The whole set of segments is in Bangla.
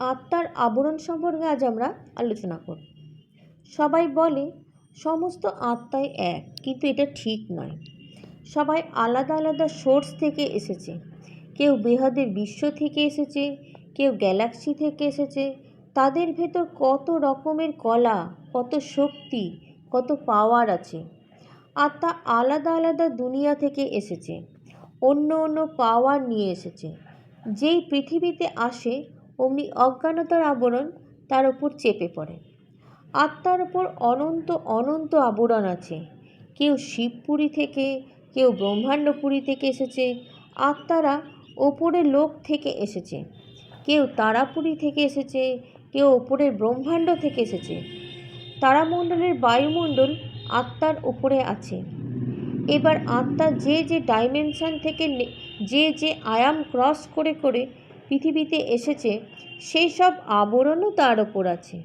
আত্মার আবরণ সম্পর্কে আজ আমরা আলোচনা করব। সবাই বলে, সমস্ত আত্মাই এক, কিন্তু এটা ঠিক নয়। সবাই আলাদা আলাদা সোর্স থেকে এসেছে। কেউ বেহাদের বিশ্ব থেকে এসেছে, কেউ গ্যালাক্সি থেকে এসেছে। তাদের ভেতর কত রকমের কলা, কত শক্তি, কত পাওয়ার আছে। আত্মা আলাদা আলাদা দুনিয়া থেকে এসেছে। অন্য অন্য পাওয়ার নিয়ে এসেছে। যেই পৃথিবীতে আসে অমনি অজ্ঞানতার আবরণ তার উপর চেপে পড়ে। আত্মার ওপর অনন্ত অনন্ত আবরণ আছে। কেউ শিবপুরী থেকে, কেউ ব্রহ্মাণ্ডপুরী থেকে এসেছে। আত্মারা ওপরের লোক থেকে এসেছে। কেউ তারাপুরী থেকে এসেছে, কেউ ওপরের ব্রহ্মাণ্ড থেকে এসেছে। তারামণ্ডলের বায়ুমণ্ডল আত্মার উপরে আছে। এবার আত্মা যে যে ডাইমেনশন থেকে যে যে আয়াম ক্রস করে করে পৃথিবীতে এসেছে, সেই সব আবরণও তার ওপর আছে।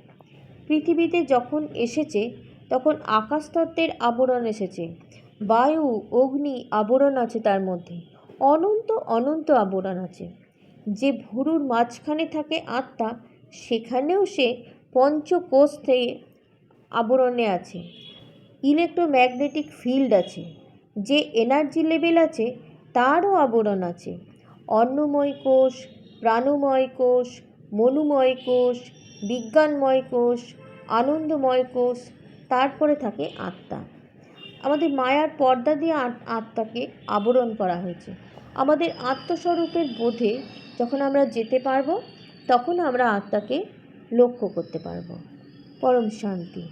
পৃথিবীতে যখন এসেছে, তখন আকাশতত্ত্বের আবরণ এসেছে। বায়ু, অগ্নি আবরণ আছে তার মধ্যে। অনন্ত অনন্ত আবরণ আছে। যে ভুরুর মাঝখানে থাকে আত্মা, সেখানেও সে পঞ্চকোষ থেকে আবরণে আছে। ইলেকট্রোম্যাগনেটিক ফিল্ড আছে। যে এনার্জি লেভেল আছে, তারও আবরণ আছে। অন্নময় কোষ প্রাণময় কোষ, মনুময় কোষ, বিজ্ঞানময় কোষ, আনন্দময় কোষ, তারপরে থাকে আত্মা। আমাদের মায়ার পর্দা দিয়ে আত্মাকে আবরণ করা হয়েছে। আমাদের আত্মস্বরূপের বোধে যখন আমরা যেতে পারব, তখন আমরা আত্মাকে লক্ষ্য করতে পারব। পরম শান্তি।